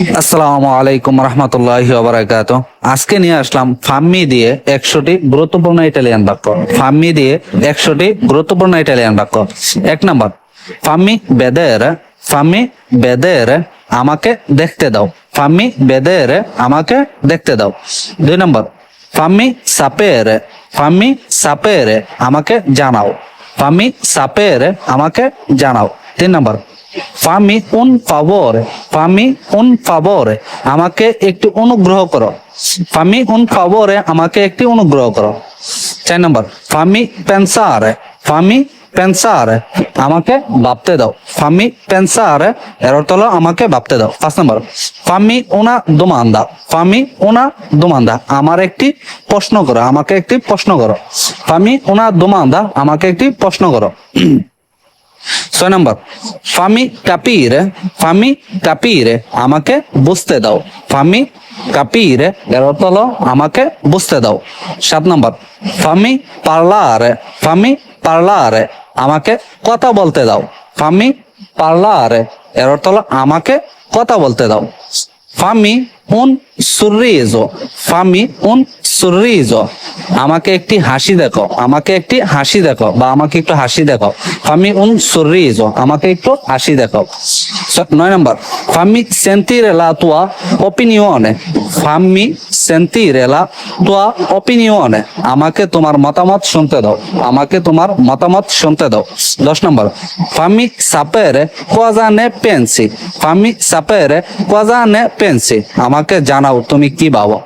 আসসালামু আলাইকুম রহমতুল্লাহ বারাকাত। আজকে নিয়ে আসলাম ফাম্মি দিয়ে একশোটি গুরুত্বপূর্ণ ইটালিয়ান বাক্য। ফাম্মি দিয়ে একশোটি গুরুত্বপূর্ণ ইটালিয়ান বাক্য। এক নম্বর, ফাম্মি বেদের ফাম্মি বেদের আমাকে দেখতে দাও। ফাম্মি বেদের আমাকে দেখতে দাও। দুই নম্বর, ফাম্মি সাপের ফাম্মি সাপের আমাকে জানাও। ফাম্মি সাপের আমাকে জানাও। তিন নম্বর ফামি উন ফাভর ফামি উন ফাভরে আমাকে একটি অনুগ্রহ করো। ফামি উন ফাভরে আমাকে একটি অনুগ্রহ করো। চার নম্বর, ফামি পেন্সার ফামি পেন্সার, আমাকে ভাবতে দাও। ফামি পেন্সার এর অর্থ হলো আমাকে ভাবতে দাও। পাঁচ নম্বর, ফামি ওনা দোমান্দা, ফামি ওনা দোমান্দা, আমার একটি প্রশ্ন করো, আমাকে একটি প্রশ্ন করো। ফামি ওনা দোমান্দা, আমাকে একটি প্রশ্ন করো। ছয় নম্বর, ফামি কাপির ফামি কাপির আমাকে বুঝতে দাও। ফামি কাপির এর অর্থ হলো আমাকে বুঝতে দাও। সাত নম্বর, ফামি পার্লার ফামি পার্লার আমাকে কথা বলতে দাও। ফামি পার্লার এর অর্থ হলো আমাকে কথা বলতে দাও। ফামি উন সুরিজো ফামি উন সুরিজো আমাকে একটি হাসি দেখো, আমাকে একটি হাসি দেখো, বা আমাকে একটু হাসি দেখো। ফামি উন সুরিজো আমাকে একটু হাসি দেখো। নয় নম্বর, ফামি সেন্তিরে লাতুয়া অপিনিয়নে ফামি সেন্তিরে লা তুয়া অপিনিয়নে আমাকে তোমার মতামত শুনতে দাও। আমাকে তোমার মতামত শুনতে দাও। দশ নম্বর, ফামি সাপেরে কোয়াজানে পেন্সি। ফামি সাপেরে কোয়াজানে পেন্সি। আমাকে জানাও তুমি কি ভাবো।